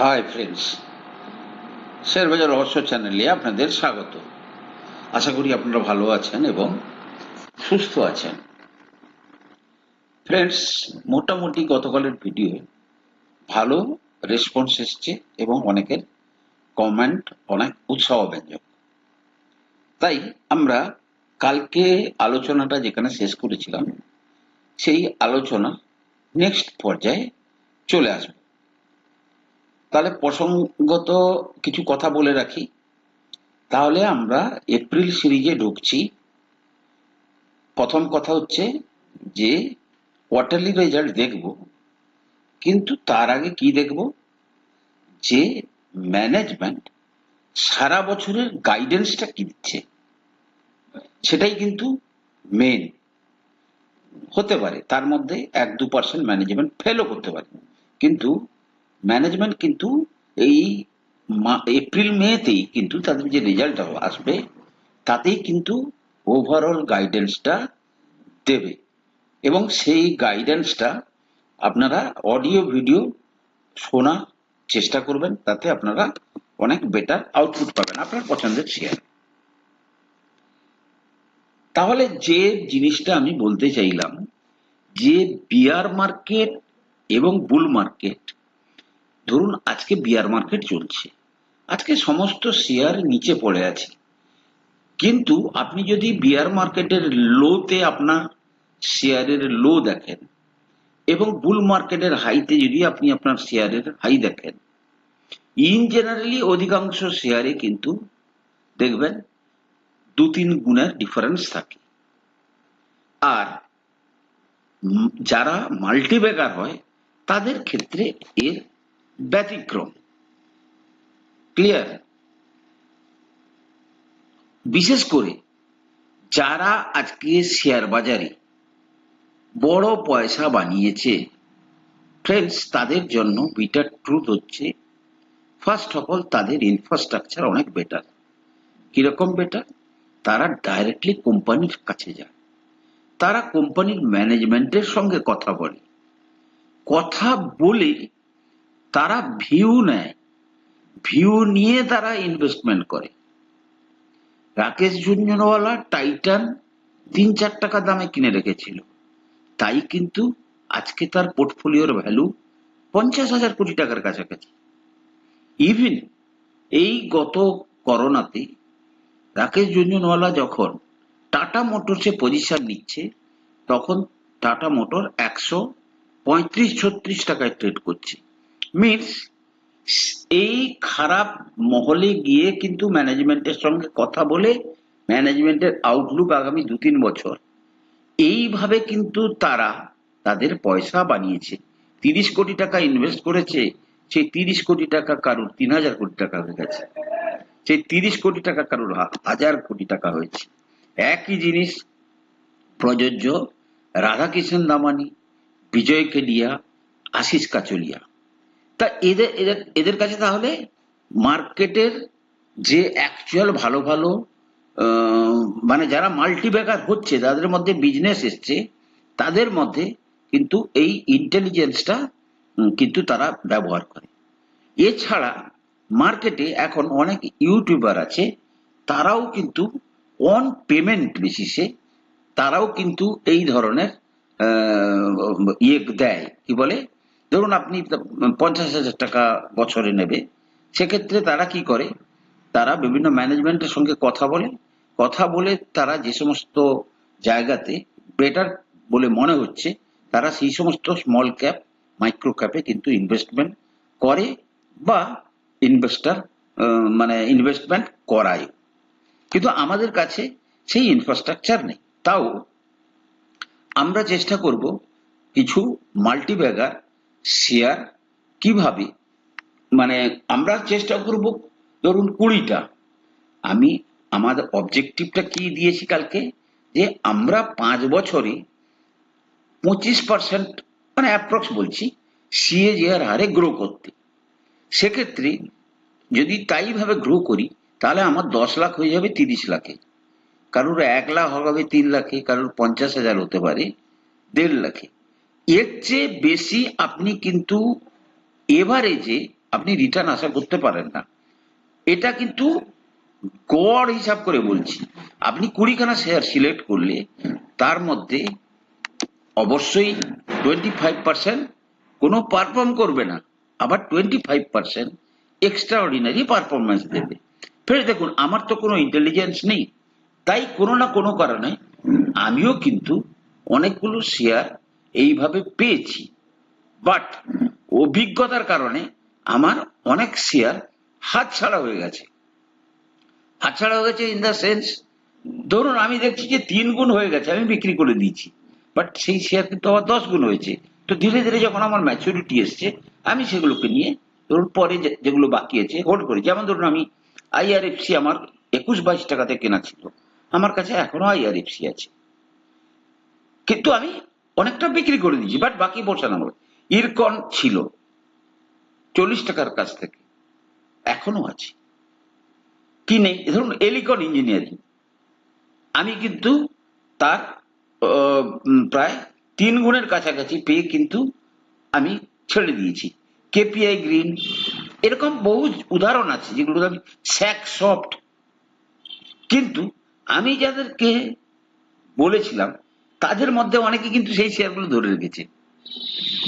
Hi friends শেয়ারবাজার রহস্য চ্যানেলে আপনাদের স্বাগত। আশা করি আপনারা ভালো আছেন এবং সুস্থ আছেন। ফ্রেন্ডস মোটামুটি গতকালের ভিডিও ভালো রেসপন্স এসছে এবং অনেকের কমেন্ট অনেক উৎসাহ ব্যঞ্জক তাই আমরা কালকে আলোচনাটা যেখানে শেষ করেছিলাম, সেই আলোচনা নেক্সট পর্যায়ে চলে আসবে। তাহলে প্রসঙ্গত কিছু কথা বলে রাখি। তাহলে আমরা এপ্রিল সিরিজে ঢুকছি। প্রথম কথা হচ্ছে যে কোয়ার্টারলি রেজাল্ট দেখব। কিন্তু তার আগে কি দেখব? যে ম্যানেজমেন্ট সারা বছরের গাইডেন্সটা কি দিচ্ছে? সেটাই কিন্তু মেন হতে পারে, তার মধ্যে এক দু পার্সেন্ট ম্যানেজমেন্ট ফেলও করতে পারে। কিন্তু ম্যানেজমেন্ট কিন্তু এই এপ্রিল মেতেই কিন্তু তাদের যে রেজাল্ট আসবে, তাতেই কিন্তু ওভারঅল গাইডেন্সটা দেবে। এবং সেই গাইডেন্সটা আপনারা অডিও ভিডিও শোনার চেষ্টা করবেন, তাতে আপনারা অনেক বেটার আউটপুট পাবেন আপনার পছন্দের শেয়ার তাহলে যে জিনিসটা আমি বলতে চাইলাম, যে বিয়ার মার্কেট এবং বুল মার্কেট ধরুন আজকে বিয়ার মার্কেট চলছে। আজকে সমস্ত শেয়ার নিচে পড়ে আছে। কিন্তু আপনি যদি বিয়ার মার্কেটের লোতে আপনার শেয়ারের লো দেখেন এবং বুল মার্কেটের হাইতে যদি আপনি আপনার শেয়ারের হাই দেখেন ইন জেনারেলি অধিকাংশ শেয়ারে কিন্তু দেখবেন দু তিন গুণের ডিফারেন্স থাকে। আর যারা মাল্টিবেগার হয়, তাদের ক্ষেত্রে এর ব্যতিক্রম। ক্লিয়ার বিশেষ করে যারা আজকে শেয়ার বাজারে বড় পয়সা বানিয়েছে ফ্রেন্ডস তাদের জন্য বিটার ট্রুথ হচ্ছে ফার্স্ট অফ অল তাদের ইনফ্রাস্ট্রাকচার অনেক বেটার কীরকম বেটার তারা ডাইরেক্টলি কোম্পানির কাছে যায়। তারা কোম্পানির ম্যানেজমেন্টের সঙ্গে কথা বলে। কথা বলে তারা ভিউ নেয়। ভিউ নিয়ে তারা ইনভেস্টমেন্ট করে। রাকেশ ঝুনঝুনওয়ালা টাইটান তিন চার টাকা দামে কিনে রেখেছিল। তাই কিন্তু আজকে তার পোর্টফোলিওর ভ্যালু পঞ্চাশ হাজার কোটি টাকার কাছাকাছি। ইভিন এই গত করোনাতে রাকেশ ঝুনঝুনওয়ালা যখন টাটা মোটরসে পজিশন নিচ্ছে, তখন টাটা মোটর একশো পঁয়ত্রিশ ছত্রিশ টাকায় ট্রেড করছে। মিনস এই খারাপ মহলে গিয়ে কিন্তু ম্যানেজমেন্টের সঙ্গে কথা বলে ম্যানেজমেন্টের আউটলুক আগামী দু তিন বছর। এইভাবে কিন্তু তারা তাদের পয়সা বানিয়েছে। তিরিশ কোটি টাকা ইনভেস্ট করেছে, সেই তিরিশ কোটি টাকা কারুর, তিন হাজার কোটি টাকা হয়ে গেছে। সেই তিরিশ কোটি টাকা কারুর হাজার কোটি টাকা হয়েছে। একই জিনিস, প্রযোজ্য রাধাকিষেণ দামানি, বিজয় কেডিয়া, আশিস কাচলিয়া। তা এদের এদের এদের কাছে তাহলে মার্কেটের যে অ্যাকচুয়াল ভালো ভালো মানে যারা মাল্টিব্যাগার হচ্ছে, তাদের মধ্যে বিজনেস এসছে, তাদের মধ্যে কিন্তু এই ইন্টেলিজেন্সটা কিন্তু তারা ব্যবহার করে। এছাড়া মার্কেটে এখন অনেক ইউটিউবার আছে, তারাও কিন্তু অন পেমেন্ট বেসিসে তারাও কিন্তু এই ধরনের ইয়ে দেয়, কি বলে? ধরুন আপনি পঞ্চাশ হাজার টাকা বছরে নেবে, সেক্ষেত্রে তারা কি করে? তারা বিভিন্ন ম্যানেজমেন্টের সঙ্গে কথা বলে কথা বলে তারা যে সমস্ত জায়গাতে বেটার বলে মনে হচ্ছে, তারা সেই সমস্ত স্মল ক্যাপ মাইক্রো ক্যাপে কিন্তু ইনভেস্টমেন্ট করে বা ইনভেস্টার মানে ইনভেস্টমেন্ট করায়। কিন্তু আমাদের কাছে সেই ইনফ্রাস্ট্রাকচার নেই। তাও আমরা চেষ্টা করব কিছু মাল্টিব্যাগার শেয়ার কীভাবে? মানে আমরা চেষ্টা করব, ধরুন কুড়িটা। আমি আমাদের অবজেক্টিভটা কি দিয়েছি কালকে? যে আমরা পাঁচ বছরে পঁচিশ পার্সেন্ট মানে অ্যাপ্রক্স বলছি সিএজিআর হারে গ্রো করতে। সেক্ষেত্রে যদি তাইভাবে গ্রো করি, তাহলে আমার দশ লাখ হয়ে যাবে তিরিশ লাখে। কারোর এক লাখ হবে তিন লাখে, কারোর পঞ্চাশ হাজার হতে পারে, দেড় লাখে। এর চেয়ে বেশি আপনি কিন্তু এভারেজে আপনি রিটার্ন আশা করতে পারেন না। এটা কিন্তু গড় হিসাব করে বলছি। আপনি কুড়িখানা শেয়ার সিলেক্ট করলে তার মধ্যে অবশ্যই টোয়েন্টি ফাইভ পার্সেন্ট কোনো পারফর্ম করবে না। আবার twenty five percent extraordinary performance দেবে। ফের দেখুন, আমার তো কোনো ইন্টেলিজেন্স নেই। তাই কোনো না কোনো কারণে আমিও কিন্তু অনেকগুলো শেয়ার এইভাবে পেয়েছি। বাট অভিজ্ঞতার কারণে আমার অনেক শেয়ার হাতছাড়া হয়ে গেছে। হাতছাড়া হয়ে গেছে ইন দ্য সেন্স ধরুন আমি দেখছি যে তিন গুণ হয়ে গেছে, আমি বিক্রি করে দিয়েছি। বাট সেই শেয়ার কিন্তু আবার দশ গুণ হয়েছে। তো ধীরে ধীরে যখন আমার ম্যাচুরিটি এসছে, আমি সেগুলোকে নিয়ে ধরুন পরে যেগুলো বাকি আছে হোল্ড করি। যেমন ধরুন আমি আইআরএফসি আমার একুশ বাইশ টাকাতে কেনা ছিল। আমার কাছে এখনও আইআরএফসি আছে। কিন্তু আমি অনেকটা বিক্রি করে দিয়েছি বাট বাকি বসানো হবে ইরকন ছিল চল্লিশ টাকার কাছ থেকে, এখনও আছে। কি নেই? ধরুন এলিকন ইঞ্জিনিয়ারিং আমি কিন্তু তার প্রায় তিন গুণের কাছাকাছি পেয়ে কিন্তু আমি ছেড়ে দিয়েছি। কেপিআই গ্রিন এরকম বহু উদাহরণ আছে যেগুলো আমি স্যাক সফট কিন্তু আমি যাদেরকে বলেছিলাম তাদের মধ্যে অনেকে কিন্তু সেই শেয়ারগুলো ধরে রেখেছে।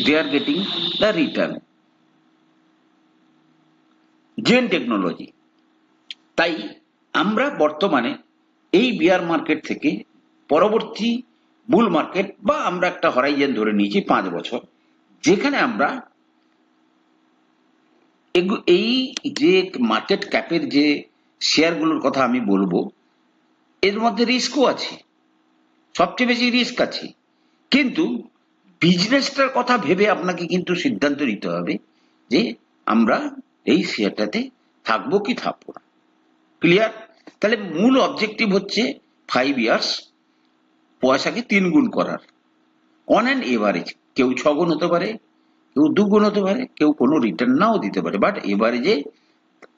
They are getting the return Zen technology তাই আমরা বর্তমানে এই বিয়ার মার্কেট থেকে পরবর্তী বুল মার্কেট বা আমরা একটা হরাইজেন ধরে নিয়েছি পাঁচ বছর, যেখানে আমরা এই যে মার্কেট ক্যাপের যে শেয়ারগুলোর কথা আমি বলব, এর মধ্যে রিস্কও আছে। সবচেয়ে বেশি রিস্ক আছে। কিন্তু বিজনেসটার কথা ভেবে আপনাকে কিন্তু সিদ্ধান্ত নিতে হবে যে আমরা এই শেয়ারটাতে থাকব কি থাকব না। ক্লিয়ার তাহলে মূল অবজেক্টিভ হচ্ছে ফাইভ ইয়ার্স পয়সাকে তিন গুণ করার। অন অ্যান্ড এভারেজ কেউ ছ গুণ হতে পারে, কেউ দু গুণ হতে পারে, কেউ কোনো রিটার্ন নাও দিতে পারে। বাট এভারেজে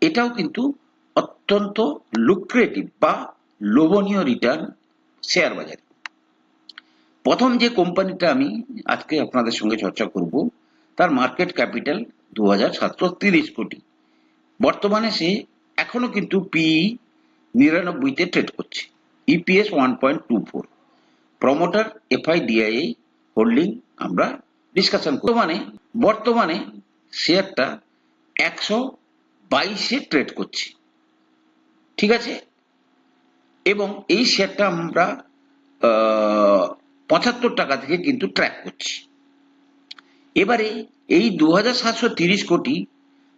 এটাও কিন্তু অত্যন্ত লুক্রেটিভ বা লোভনীয় রিটার্ন শেয়ার বাজারে। প্রথম যে কোম্পানিটা আমি আজকে আপনাদের সঙ্গে চর্চা করব, তার মার্কেট ক্যাপিটাল দু হাজার কোটি। বর্তমানে সে এখনও কিন্তু পিই নিরানব্বইতে ট্রেড করছে। EPS one point two four promoter FIDI holding আমরা ডিসকাশন বর্তমানে বর্তমানে শেয়ারটা একশো বাইশে ট্রেড করছে। ঠিক আছে? এবং এই শেয়ারটা আমরা পঁচাত্তর টাকা থেকে কিন্তু ট্র্যাক করছি। এবারে এই দু কোটি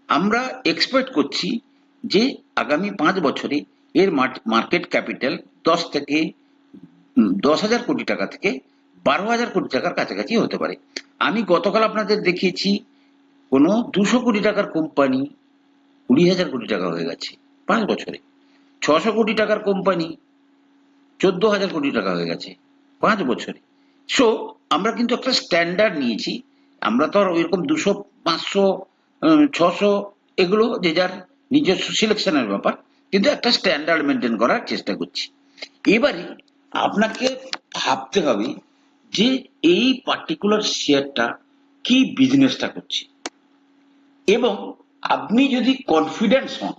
আমরা এক্সপেক্ট করছি যে আগামী পাঁচ বছরে এর মার্কেট ক্যাপিটাল দশ থেকে দশ হাজার কোটি টাকা থেকে বারো হাজার কোটি টাকার কাছাকাছি হতে পারে। আমি গতকাল আপনাদের দেখিয়েছি, কোনো দুশো কোটি টাকার কোম্পানি কুড়ি হাজার কোটি টাকা হয়ে গেছে পাঁচ বছরে। ছশো কোটি টাকার কোম্পানি চোদ্দ হাজার কোটি টাকা হয়ে গেছে। পাঁচ বছরে। সো আমরা কিন্তু একটা স্ট্যান্ডার্ড নিয়েছি। আমরা তো আর ওইরকম দুশো, পাঁচশো ছশো এগুলো যে যার নিজস্ব সিলেকশনের ব্যাপার, কিন্তু একটা স্ট্যান্ডার্ড মেনটেন করার চেষ্টা করছি। এবারে আপনাকে ভাবতে হবে যে এই পার্টিকুলার শেয়ারটা কি বিজনেসটা করছে। এবং আপনি যদি কনফিডেন্স হন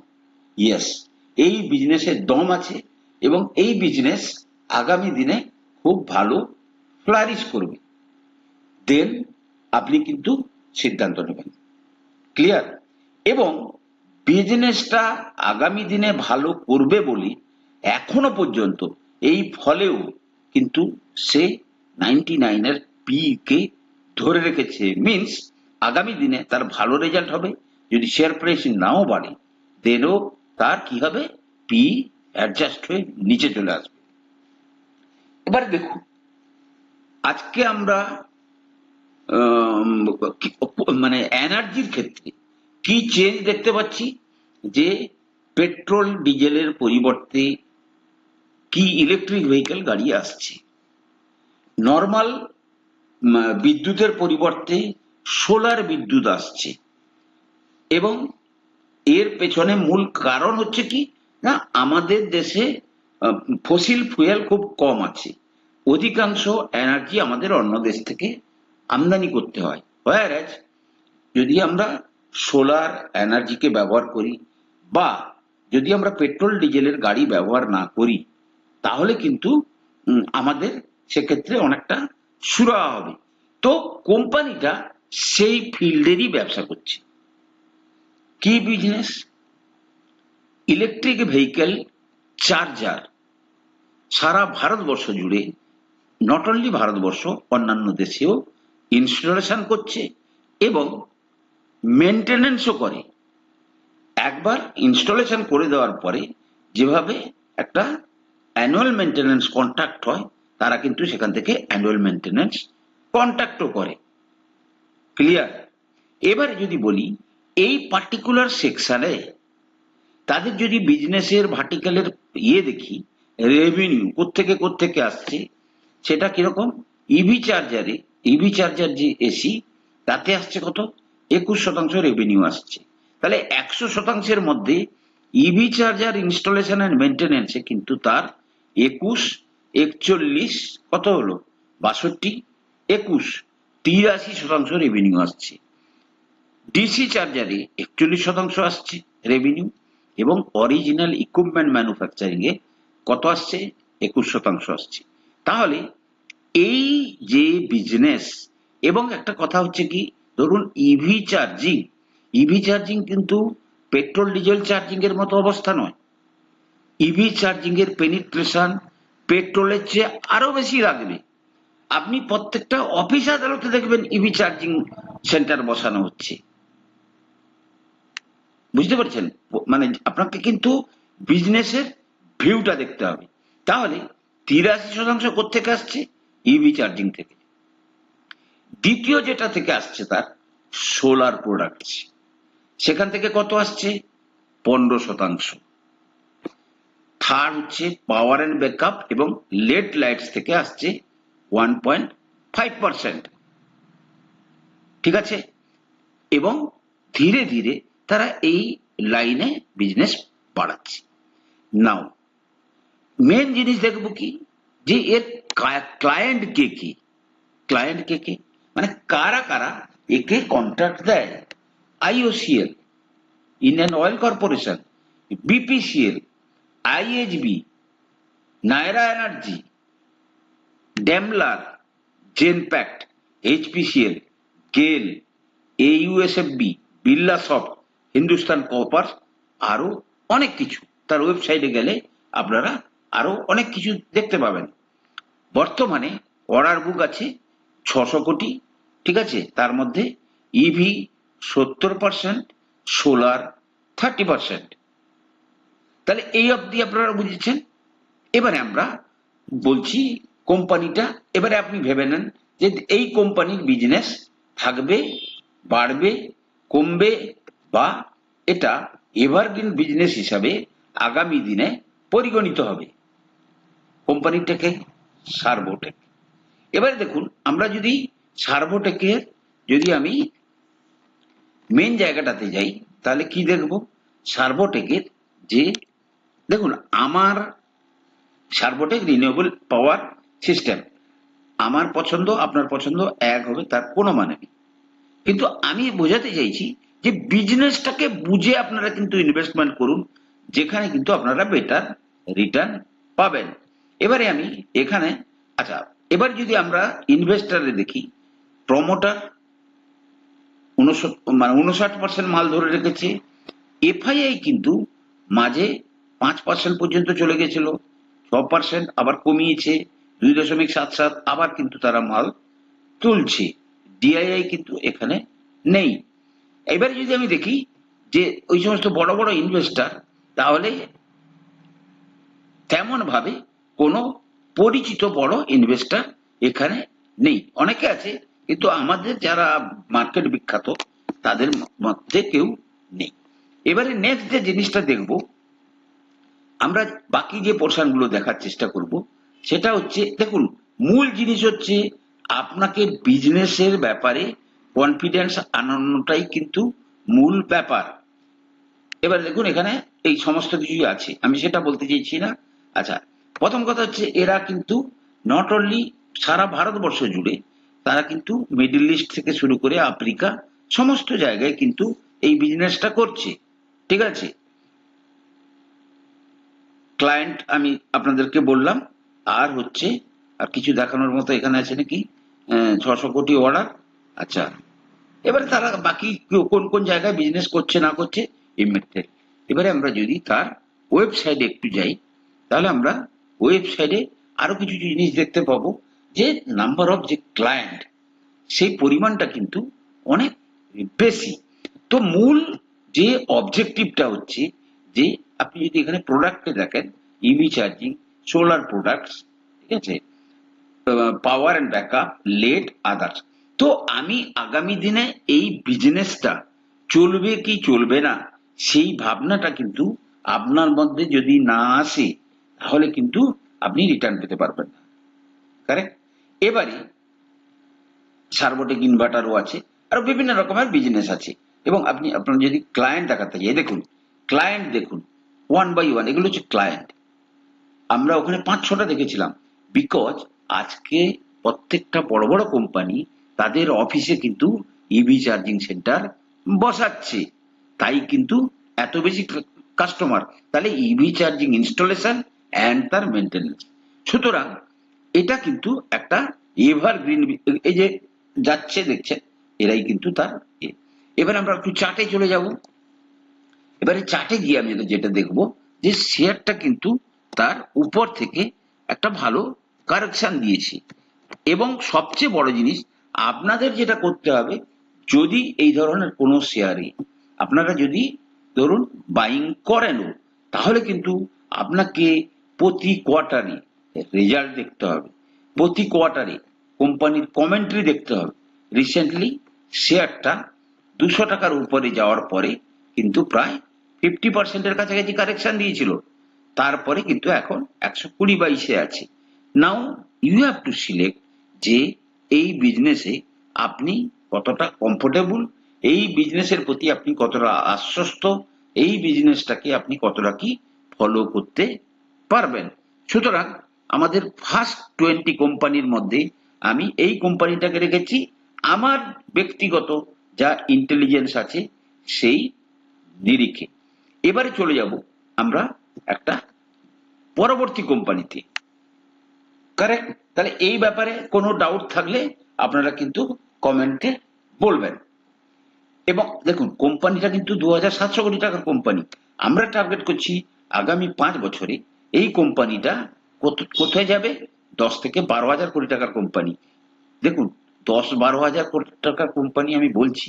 ইয়েস এই বিজনেসের দম আছে এবং এই বিজনেস আগামী দিনে খুব ভালো ফ্লারিশ করবে। দেন আপনি কিন্তু সিদ্ধান্ত নেবেন। ক্লিয়ার এবং বিজনেসটা আগামী দিনে ভালো করবে বলে এখনও পর্যন্ত এই ফলেও কিন্তু সে নাইনটি নাইনের পি কে ধরে রেখেছে। মিন্স আগামী দিনে তার ভালো রেজাল্ট হবে। যদি শেয়ার প্রাইস নাও বাড়ে দেনও তার কি হবে? পি অ্যাডজাস্ট হয়ে নিচে চলে আসবে। এবার দেখুন আজকে আমরা আম, মানে এনার্জির ক্ষেত্রে কি চেঞ্জ দেখতে পাচ্ছি? যে পেট্রোল ডিজেলের পরিবর্তে কি ইলেকট্রিক ভেহিকেল গাড়ি আসছে। নর্মাল বিদ্যুতের পরিবর্তে সোলার বিদ্যুৎ আসছে। এবং এর পেছনে মূল কারণ হচ্ছে কি? না আমাদের দেশে ফসিল ফুয়েল খুব কম আছে। অধিকাংশ এনার্জি আমাদের অন্য দেশ থেকে আমদানি করতে হয়। হোয়ার যদি আমরা সোলার এনার্জিকে ব্যবহার করি বা যদি আমরা পেট্রোল ডিজেলের গাড়ি ব্যবহার না করি, তাহলে কিন্তু আমাদের সেক্ষেত্রে অনেকটা সুরাহা হবে। তো কোম্পানিটা সেই ফিল্ডেরই ব্যবসা করছে। কি বিজনেস ইলেকট্রিক ভেহিকেল চার্জার। সারা ভারতবর্ষ জুড়ে নট অনলি ভারতবর্ষ, অন্যান্য দেশেও ইনস্টলেশন করছে এবং মেনটেনেন্সও করে। একবার ইনস্টলেশন করে দেওয়ার পরে যেভাবে একটা অ্যানুয়াল মেনটেনেন্স কন্ট্রাক্ট হয়, তারা কিন্তু সেখান থেকে অ্যানুয়াল মেনটেনেন্স কন্ট্রাক্টও করে। ক্লিয়ার এবারে যদি বলি, এই পার্টিকুলার সেকশনে তাদের যদি বিজনেসের ভার্টিক্যালের ইয়ে দেখি রেভিনিউ কোত্থেকে কোত্থেকে আসছে, সেটা কীরকম? ইভি চার্জারে ইভি চার্জার যে এসি তাতে আসছে কত? একুশ শতাংশ রেভিনিউ আসছে। তাহলে একশো শতাংশের মধ্যে ইভি চার্জার ইনস্টলেশন অ্যান্ড মেনটেনেন্সে কিন্তু তার একুশ, একচল্লিশ কত হলো? বাষট্টি, একুশ, তিরাশি শতাংশ রেভিনিউ আসছে। ডিসি চার্জারে একচল্লিশ শতাংশ আসছে রেভিনিউ এবং অরিজিনাল ইকুইপমেন্ট ম্যানুফ্যাকচারিং এ কত আসছে? একুশ শতাংশ আসছে। তাহলে এই যে বিজনেস এবং একটা কথা হচ্ছে কি, ধরুন ইভি চার্জিং ইভি চার্জিং কিন্তু পেট্রোল ডিজেল চার্জিং এর মতো অবস্থা নয়। ইভি চার্জিং এর পেনিট্রেশন পেট্রোলের চেয়ে আরও বেশি লাগবে। আপনি প্রত্যেকটা অফিস আদালতে দেখবেন ইভি চার্জিং সেন্টার বসানো হচ্ছে। বুঝতে পারছেন? মানে আপনাকে কিন্তু বিজনেসের ভিউটা দেখতে হবে। তাহলে তিরাশি শতাংশ কোথেকে আসছে? ইভি চার্জিং থেকে। দ্বিতীয় যেটা থেকে আসছে তার সোলার প্রোডাক্টস সেখান থেকে কত আসছে? পনেরো শতাংশ। থার্ড হচ্ছে পাওয়ার অ্যান্ড ব্যাকআপ এবং লেড লাইটস থেকে আসছে ওয়ান পয়েন্ট ফাইভ পার্সেন্ট ঠিক আছে? এবং ধীরে ধীরে তারা এই লাইনে বিজনেস বাড়াচ্ছে। নাও মেন জিনিস দেখব কি? যে এর ক্লায়েন্ট কে কি? ক্লায়েন্ট কে কে? মানে কারা কারা একে কন্ট্রাক্ট দেয়? IOCL Indian Oil Corporation BPCL IHB Nayara Energy Daimler Genpact HPCL GAIL AUSFB Birla Soft Hindustan Copper আরও অনেক কিছু। তার ওয়েবসাইটে গেলে আপনারা আরও অনেক কিছু দেখতে পাবেন। বর্তমানে অর্ডার বুক আছে ছশো কোটি, ঠিক আছে? তার মধ্যে ইভি সত্তর পার্সেন্ট সোলার থার্টি পার্সেন্ট তাহলে এই অবধি আপনারা বুঝেছেন? এবারে আমরা বলছি কোম্পানিটা, এবারে আপনি ভেবে নেন যে এই কোম্পানির বিজনেস থাকবে, বাড়বে, কমবে বা এটা এভারগ্রিন বিজনেস হিসাবে আগামী দিনে পরিগণিত হবে। কোম্পানিটাকে সার্ভোটেক। এবারে দেখুন, আমরা যদি সার্ভোটেকের যদি আমি মেন জায়গাটাতে যাই, তাহলে কি দেখব? সার্ভোটেকের যে, দেখুন, আমার সার্ভোটেক রিনিউয়েবল পাওয়ার সিস্টেম আমার পছন্দ, আপনার পছন্দ, এক হবে, তার কোনো মানে নেই। কিন্তু আমি বোঝাতে চাইছি যে বিজনেসটাকে বুঝে আপনারা কিন্তু ইনভেস্টমেন্ট করুন, যেখানে কিন্তু আপনারা বেটার রিটার্ন পাবেন। এবারে আমি এখানে আচ্ছা এবার যদি আমরা ইনভেস্টারে দেখি প্রমোটার মানে উনষাট পার্সেন্ট মাল ধরে রেখেছে এফআইআই কিন্তু মাঝে পাঁচ পার্সেন্ট পর্যন্ত চলে গেছিল, ছ পার্সেন্ট আবার কমিয়েছে, দুই দশমিক সাত সাত আবার কিন্তু তারা মাল তুলছে ডিআইআই কিন্তু এখানে নেই। এবারে যদি আমি দেখি যে ওই সমস্ত বড় বড় ইনভেস্টার তাহলে তেমন ভাবে কোনো পরিচিত বড় ইনভেস্টার এখানে নেই। অনেকে আছে, কিন্তু আমাদের যারা মার্কেট বিখ্যাত, তাদের মধ্যে কেউ নেই। এবারে নেক্সট যে জিনিসটা দেখব, আমরা বাকি যে পোর্শনগুলো দেখার চেষ্টা করব, সেটা হচ্ছে, দেখুন, মূল জিনিস হচ্ছে, আপনাকে বিজনেসের ব্যাপারে কনফিডেন্স আনানোটাই কিন্তু মূল ব্যাপার। এবার দেখুন, এখানে এই সমস্ত কিছুই আছে। আমি সেটা বলতে চাইছি না। আচ্ছা প্রথম কথা হচ্ছে, এরা কিন্তু নট অনলি সারা ভারতবর্ষ জুড়ে, তারা কিন্তু মিডল ইস্ট থেকে শুরু করে আফ্রিকা সমস্ত জায়গায় কিন্তু এই বিজনেসটা করছে। ঠিক আছে? ক্লায়েন্ট আমি আপনাদেরকে বললাম, আর হচ্ছে, আর কিছু দেখানোর মতো এখানে আছে নাকি? ছশো কোটি অর্ডার আচ্ছা। এবারে তারা বাকি কোন কোন জায়গায় বিজনেস করছে, না করছে ইমেটেড এবারে আমরা যদি তার ওয়েবসাইটে একটু যাই, তাহলে আমরা ওয়েবসাইটে আরও কিছু জিনিস দেখতে পাবো, যে নাম্বার অফ যে ক্লায়েন্ট সেই পরিমাণটা কিন্তু অনেক বেশি। তো মূল যে অবজেক্টিভটা হচ্ছে যে আপনি যদি এখানে প্রোডাক্টে দেখেন ইভি চার্জিং সোলার প্রোডাক্টস ঠিক আছে? Power and backup LED others তো আমি আগামী দিনে এই বিজনেসটা চলবে কি চলবে না, সেই ভাবনাটা কিন্তু আপনার মধ্যে যদি না আসে, তাহলে কিন্তু আপনি রিটার্ন পেতে পারবেন না। কারেক্ট এবারে সার্বটিক ইনভার্টারও আছে আরও বিভিন্ন রকমের বিজনেস আছে। এবং আপনি, আপনার যদি ক্লায়েন্ট দেখাতে যাই দেখুন ক্লায়েন্ট দেখুন ওয়ান বাই ওয়ান এগুলো হচ্ছে ক্লায়েন্ট আমরা ওখানে পাঁচ ছটা দেখেছিলাম বিকজ আজকে প্রত্যেকটা বড় বড় কোম্পানি তাদের অফিসে কিন্তু ইভি চার্জিং সেন্টার বসাচ্ছে। তাই কিন্তু এত বেশি কাস্টমার তাহলে ইভি চার্জিং ইনস্টলেশন অ্যান্ড তার মেনটেন্যান্স সুতরাং এটা কিন্তু একটা এভারগ্রিন এই যে যাচ্ছে দেখছেন এরাই কিন্তু তার। এবার আমরা একটু চার্টে চলে যাব। এবারে চার্টে গিয়ে আমি যেটা দেখব, যে শেয়ারটা কিন্তু তার উপর থেকে একটা ভালো কারেকশন দিয়েছে। এবং সবচেয়ে বড় জিনিস আপনাদের যেটা করতে হবে, যদি এই ধরনের কোনো শেয়ারে আপনারা যদি ধরুন বাইং করেনও, তাহলে কিন্তু আপনাকে প্রতি কোয়ার্টারে রেজাল্ট দেখতে হবে। প্রতি কোয়ার্টারে কোম্পানির কমেন্ট্রি দেখতে হবে। রিসেন্টলি শেয়ারটা দুশো টাকার উপরে যাওয়ার পরে কিন্তু প্রায় ফিফটি পার্সেন্টের কাছাকাছি কারেকশন দিয়েছিল। তারপরে কিন্তু এখন একশো কুড়ি বাইশে আছে। Now you have to select যে এই বিজনেসে আপনি কতটা কমফোর্টেবল এই বিজনেসের প্রতি আপনি কতটা আশ্বস্ত, এই বিজনেসটাকে আপনি কতটা কি ফলো করতে পারবেন। সুতরাং আমাদের ফার্স্ট টোয়েন্টি কোম্পানির মধ্যে আমি এই কোম্পানিটাকে রেখেছি। আমার ব্যক্তিগত যা ইন্টেলিজেন্স আছে সেই নিরিখে। এবারে চলে যাব আমরা একটা পরবর্তী কোম্পানিতে কারেক্ট তাহলে এই ব্যাপারে কোনো ডাউট থাকলে আপনারা কিন্তু কমেন্টে বলবেন। এবং দেখুন কোম্পানিটা কিন্তু দু হাজার সাতশো কোটি টাকার কোম্পানি আমরা টার্গেট করছি আগামী পাঁচ বছরে এই কোম্পানিটা কোথায় যাবে? দশ থেকে বারো হাজার কোটি টাকার কোম্পানি দেখুন, দশ বারো হাজার কোটি টাকার কোম্পানি আমি বলছি,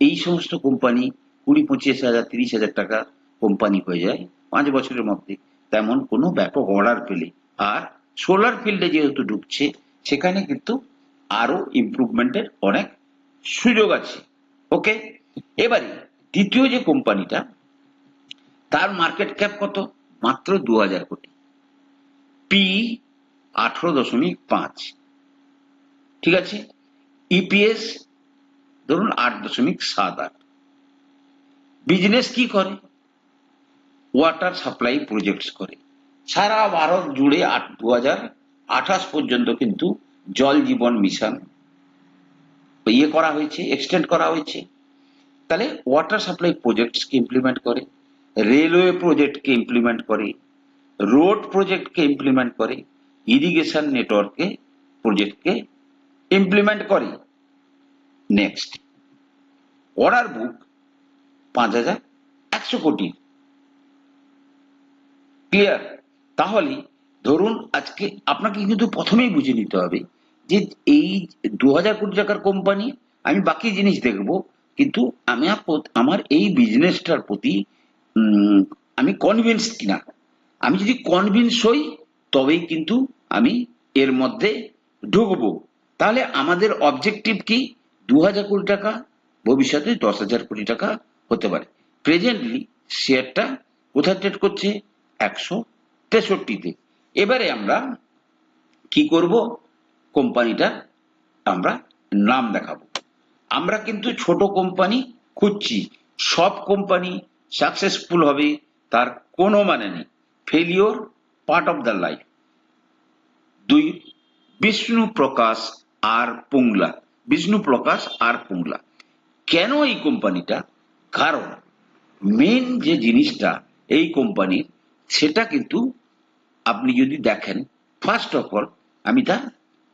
এই সমস্ত কোম্পানি কুড়ি পঁচিশ হাজার, তিরিশ হাজার টাকা কোম্পানি হয়ে যায় পাঁচ বছরের মধ্যে। তেমন কোনো ব্যাপক অর্ডার পেলে আর সোলার ফিল্ডে যেহেতু ঢুকছে, সেখানে কিন্তু আরও ইমপ্রুভমেন্টের অনেক সুযোগ আছে। ওকে? এবারে দ্বিতীয় যে কোম্পানিটা, তার মার্কেট ক্যাপ কত? মাত্র দু হাজার কোটি। পি আঠারো দশমিক পাঁচ। ঠিক আছে? ইপিএস ধরুন আট দশমিক সাত আট। বিজনেস কি করে? ওয়াটার সাপ্লাই প্রজেক্টস করে। সারা ভারত জুড়ে আট দু হাজার আঠাশ পর্যন্ত কিন্তু জল জীবন মিশন ইয়ে করা হয়েছে এক্সটেন্ড করা হয়েছে। তাহলে ওয়াটার সাপ্লাই প্রজেক্টসকে ইমপ্লিমেন্ট করে রেলওয়ে প্রজেক্টকে ইমপ্লিমেন্ট করে রোড প্রজেক্টকে ইমপ্লিমেন্ট করে ইরিগেশন নেটওয়ার্কে প্রজেক্টকে ইমপ্লিমেন্ট করে। নেক্সট অর্ডার বুক পাঁচ হাজার একশো কোটি। ক্লিয়ার তাহলে ধরুন আজকে আপনাকে কিন্তু প্রথমেই বুঝে নিতে হবে যে এই দু হাজার কোটি টাকার কোম্পানি আমি বাকি জিনিস দেখব, কিন্তু আমি আমার এই বিজনেসটার প্রতি আমি কনভিন্স কিনা? আমি যদি কনভিন্স হই, তবেই কিন্তু আমি এর মধ্যে ঢুকবো। তাহলে আমাদের অবজেক্টিভ কি? দু হাজার কোটি টাকা, ভবিষ্যতে দশ হাজার কোটি টাকা হতে পারে। প্রেজেন্টলি শেয়ারটা কোথায় ট্রেড করছে? একশো তেষট্টিতে। এবারে আমরা কি করব? কোম্পানিটার আমরা নাম দেখাবো। আমরা কিন্তু ছোট কোম্পানি খুঁজছি। সব কোম্পানি সাকসেসফুল হবে, তার কোনো মানে নেই। Failure part of the life দুই বিষ্ণু প্রকাশ আর পুংলা বিষ্ণু প্রকাশ আর পুংলা কেন এই কোম্পানিটা? কারণ মেন যে জিনিসটা, এই কোম্পানির সেটা কিন্তু আপনি যদি দেখেন ফার্স্ট অফ অল আমি তার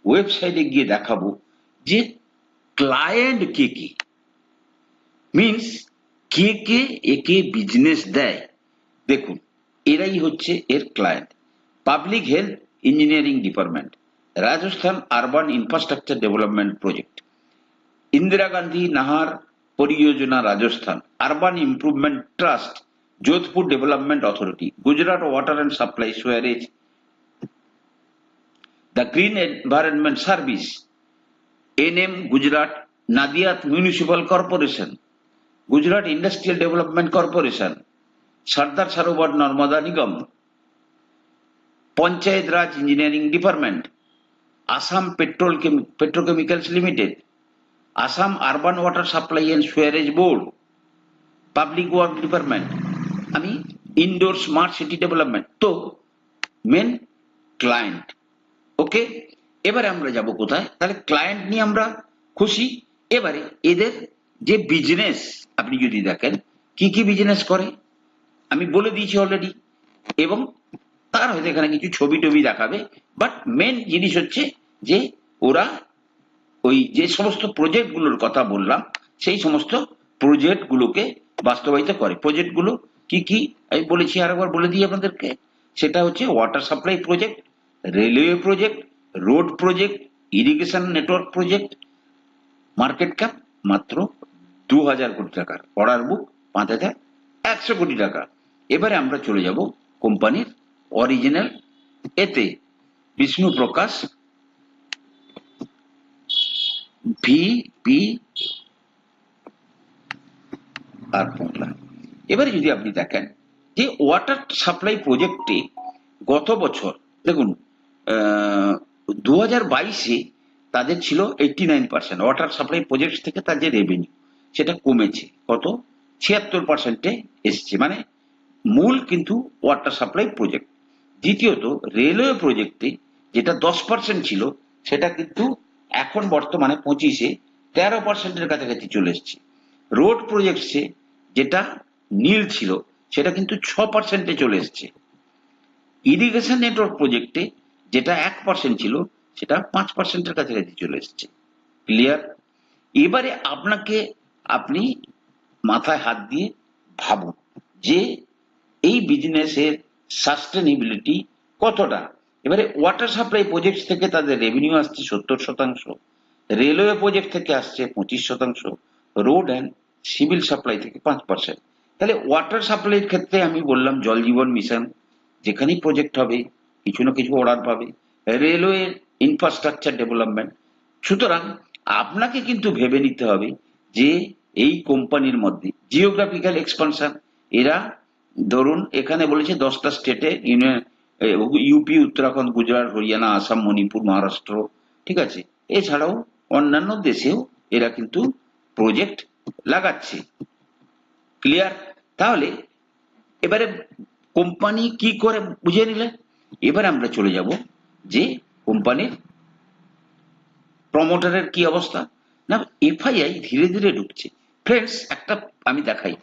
ওয়েবসাইটে গিয়ে দেখাবো যে ক্লায়েন্ট কে কে। মিনস কে কে একে বিজনেস দেয়। দেখুন, এরাই হচ্ছে এর client public health engineering department Rajasthan urban infrastructure development project Indira Gandhi Nahar Pariyojana Rajasthan urban improvement trust Jodhpur Development Authority, Gujarat Water and Supply Sewerage, the Green Environment Service, NM Gujarat Nadiat Municipal Corporation, Gujarat Industrial Development Corporation, Sardar Sarovar Narmada Nigam, Panchayat Raj Engineering Department, Assam Petrochem Petrochemicals Limited, Assam Urban Water Supply and Sewerage Board, Public Work Department, আমি Indore smart city development তো main client okay এবারে আমরা যাব কোথায়? তাহলে client নিয়ে আমরা খুশি। এবারে এদের যে বিজনেস আপনি যদি দেখেন, কি কি বিজনেস করে? আমি বলে দিয়েছি অলরেডি এবং তার হয়তো এখানে কিছু ছবি টবি দেখাবে। বাট মেন জিনিস হচ্ছে যে ওরা ওই যে সমস্ত প্রজেক্টগুলোর কথা বললাম, সেই সমস্ত প্রজেক্টগুলোকে বাস্তবায়িত করে। প্রজেক্টগুলো কি কি? আমি বলেছি আরেকবার বলে দিই আপনাদেরকে। সেটা হচ্ছে water supply project railway project road project irrigation network project market cap মাত্র দু হাজার কোটি টাকার। অর্ডার বুক পাঁচ হাজার একশো কোটি টাকা। এবারে আমরা চলে যাব কোম্পানির অরিজিনাল এতে Vishnu Prakash V P R Bangla এবারে যদি আপনি দেখেন যে ওয়াটার সাপ্লাই প্রজেক্টে গত বছর, দেখুন দু হাজার বাইশে তাদের ছিল eighty nine percent water supply project থেকে তাদের রেভিনিউ সেটা কমেছে। কত? ছিয়াত্তর পার্সেন্টে এসছে। মানে মূল কিন্তু ওয়াটার সাপ্লাই প্রজেক্ট দ্বিতীয়ত রেলওয়ে প্রজেক্টে যেটা দশ পার্সেন্ট ছিল, সেটা কিন্তু এখন বর্তমানে পঁচিশে, তেরো পার্সেন্টের কাছাকাছি চলে এসছে। রোড প্রজেক্টসে যেটা নীল ছিল, সেটা কিন্তু ছ পার্সেন্টে চলে এসছে। ইরিগেশন নেটওয়ার্ক প্রজেক্টে যেটা এক পার্সেন্ট ছিল, সেটা পাঁচ পার্সেন্টের কাছাকাছি চলে এসছে। ক্লিয়ার এবারে আপনাকে আপনি মাথায় হাত দিয়ে ভাবুন যে এই বিজনেসের সাস্টেনেবিলিটি কতটা। এবারে ওয়াটার সাপ্লাই প্রজেক্ট থেকে তাদের রেভিনিউ আসছে সত্তর শতাংশ রেলওয়ে প্রজেক্ট থেকে আসছে পঁচিশ শতাংশ রোড অ্যান্ড সিভিল সাপ্লাই থেকে পাঁচ পার্সেন্ট তাহলে ওয়াটার সাপ্লাইয়ের ক্ষেত্রে আমি বললাম জল জীবন মিশন যেখানেই প্রজেক্ট হবে, কিছু না কিছু অর্ডার পাবে। রেলওয়ে ইনফ্রাস্ট্রাকচার ডেভেলপমেন্ট সুতরাং আপনাকে কিন্তু ভেবে নিতে হবে যে এই কোম্পানির মধ্যে জিওগ্রাফিক্যাল এক্সপানশন এরা ধরুন এখানে বলেছে দশটা স্টেটে ইউনিয়ন ইউপি উত্তরাখণ্ড, গুজরাট, হরিয়ানা, আসাম, মণিপুর, মহারাষ্ট্র, ঠিক আছে? এছাড়াও অন্যান্য দেশেও এরা কিন্তু প্রজেক্ট লাগাচ্ছে। ক্লিয়ার তাহলে এবারে কোম্পানি কি করে বুঝে নিলে? এবারে আমরা চলে যাব যে কোম্পানির প্রমোটারের কি অবস্থা। না এফআইআই ধীরে ধীরে ঢুকছে। ফ্রেন্ডস একটা আমি দেখাই।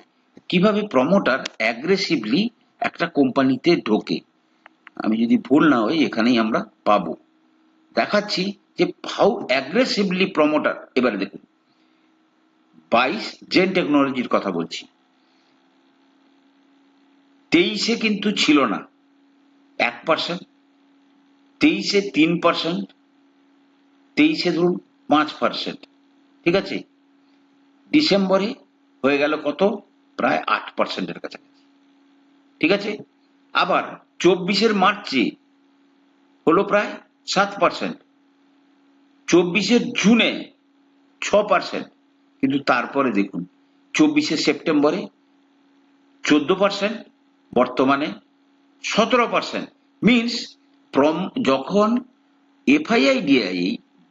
কীভাবে প্রমোটার অ্যাগ্রেসিভলি একটা কোম্পানিতে ঢোকে? আমি যদি ভুল না হই, এখানেই আমরা পাবো। দেখাচ্ছি যে হাউ অ্যাগ্রেসিভলি প্রমোটার এবারে দেখুন। বাইশ জেন টেকনোলজির কথা বলছি। তেইশে কিন্তু ছিল না। এক পার্সেন্ট তেইশে তিন পার্সেন্ট তেইশে ধরুন পাঁচ পার্সেন্ট ঠিক আছে? ডিসেম্বরে হয়ে গেল কত? প্রায় আট পার্সেন্টের কাছাকাছি। ঠিক আছে? আবার চব্বিশের মার্চে হলো প্রায় সাত পার্সেন্ট চব্বিশের জুনে ছ পার্সেন্ট কিন্তু তারপরে দেখুন, চব্বিশে সেপ্টেম্বরে চোদ্দ পার্সেন্ট বর্তমানে সতেরো পার্সেন্ট মিনস প্রম যখন এফআইআই ডিআই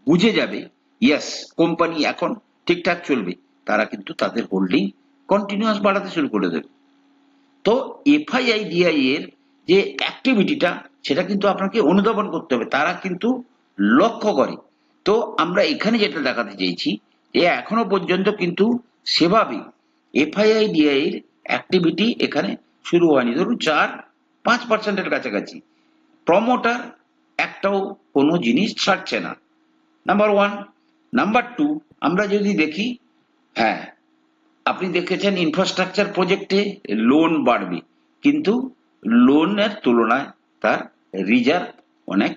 বুঝে যাবে ইয়েস কোম্পানি এখন ঠিকঠাক চলবে, তারা কিন্তু তাদের হোল্ডিং কন্টিনিউয়াস বাড়াতে শুরু করে দেবে। তো এফআইআই ডিআই এর যে অ্যাক্টিভিটিটা সেটা কিন্তু আপনাকে অনুধাবন করতে হবে, তারা কিন্তু লক্ষ্য করে। তো আমরা এখানে যেটা দেখাতে চাইছি যে এখনও পর্যন্ত কিন্তু সেভাবে এফআইআই ডিআই এর অ্যাক্টিভিটি এখানে শুরু হয়নি। ধরুন চার, পাঁচ পার্সেন্টের কাছাকাছি। প্রমোটার একটাও কোনো জিনিস ছাড়ছে না। নাম্বার ওয়ান নাম্বার টু আমরা যদি দেখি হ্যাঁ আপনি দেখেছেন ইনফ্রাস্ট্রাকচার প্রজেক্টে লোন বাড়বে, কিন্তু লোনের তুলনায় তার রিজার্ভ অনেক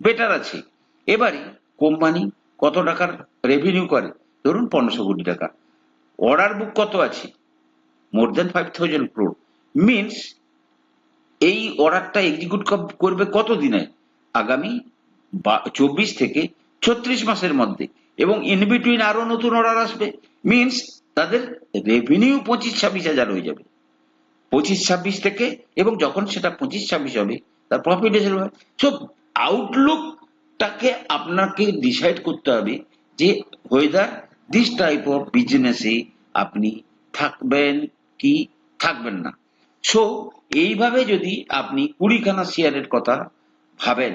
বেটার আছে। এবারে কোম্পানি কত টাকার রেভিনিউ করে? ধরুন পনেরোশো কোটি টাকা। অর্ডার বুক কত আছে? More than five thousand crore means এই অর্ডারটা এক্সিকিউট করবে কত দিনে আগামী চব্বিশ থেকে ছত্রিশ মাসের মধ্যে। এবং ইন বিটুইন আরও নতুন অর্ডার আসবে। মিনস তাদের রেভিনিউ পঁচিশ, ছাব্বিশ হাজার হয়ে যাবে। পঁচিশ, ছাব্বিশ থেকে, এবং যখন সেটা পঁচিশ, ছাব্বিশ হবে, তার প্রফিট এসে হবে সো আউটলুকটাকে আপনাকে ডিসাইড করতে হবে যে ওয়েদার দিস টাইপ অফ বিজনেসে আপনি থাকবেন কি থাকবেন না। সো এইভাবে যদি আপনি কুড়িখানা শেয়ারের কথা ভাবেন,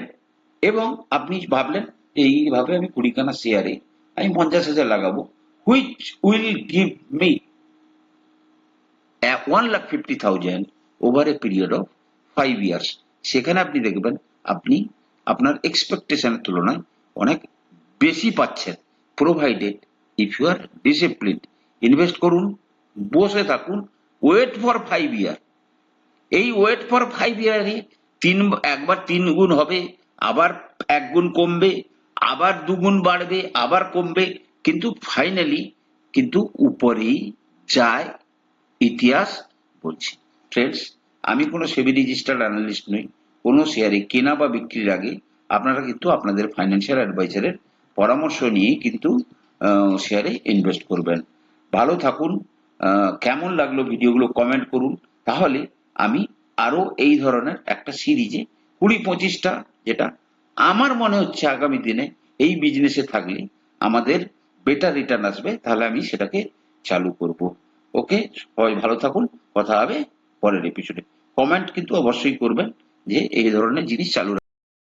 এবং আপনি ভাবলেন, এইভাবে আমি কুড়িখানা শেয়ারে আমি পঞ্চাশ হাজার লাগাবো which will give me one lakh fifty thousand over a period of five years সেখানে আপনি দেখবেন, আপনি আপনার এক্সপেকটেশনের তুলনায় অনেক বেশি পাচ্ছেন। Provided if you are discipline invest করুন, বসে থাকুন ওয়েট ফর ফাইভ ইয়ার এই ওয়েট ফর ফাইভ ইয়ারে তিন, একবার তিন গুণ হবে, আবার এক গুণ কমবে, আবার দুগুণ বাড়বে, আবার কমবে, কিন্তু ফাইনালি কিন্তু উপরেই যায় ইতিহাস বলছি। ফ্রেন্ডস আমি কোনো সেবি রেজিস্টার্ড অ্যানালিস্ট নই, কোনো শেয়ারে কেনা বা বিক্রির আগে আপনারা কিন্তু আপনাদের ফাইন্যান্সিয়াল অ্যাডভাইজারের পরামর্শ নিয়ে কিন্তু শেয়ারে ইনভেস্ট করবেন। ভালো থাকুন কেমন লাগল ভিডিওগুলো কমেন্ট করুন, তাহলে আমি আরও এই ধরনের একটা সিরিজে কুড়ি পঁচিশটা যেটা আমার মনে হচ্ছে আগামী দিনে এই বিজনেসে থাকলে আমাদের বেটার রিটার্ন আসবে, তাহলে আমি সেটাকে চালু করব। ওকে? সবাই ভালো থাকুন। কথা হবে পরের এপিসোডে কমেন্ট কিন্তু অবশ্যই করবেন যে এই ধরনের জিনিস চালু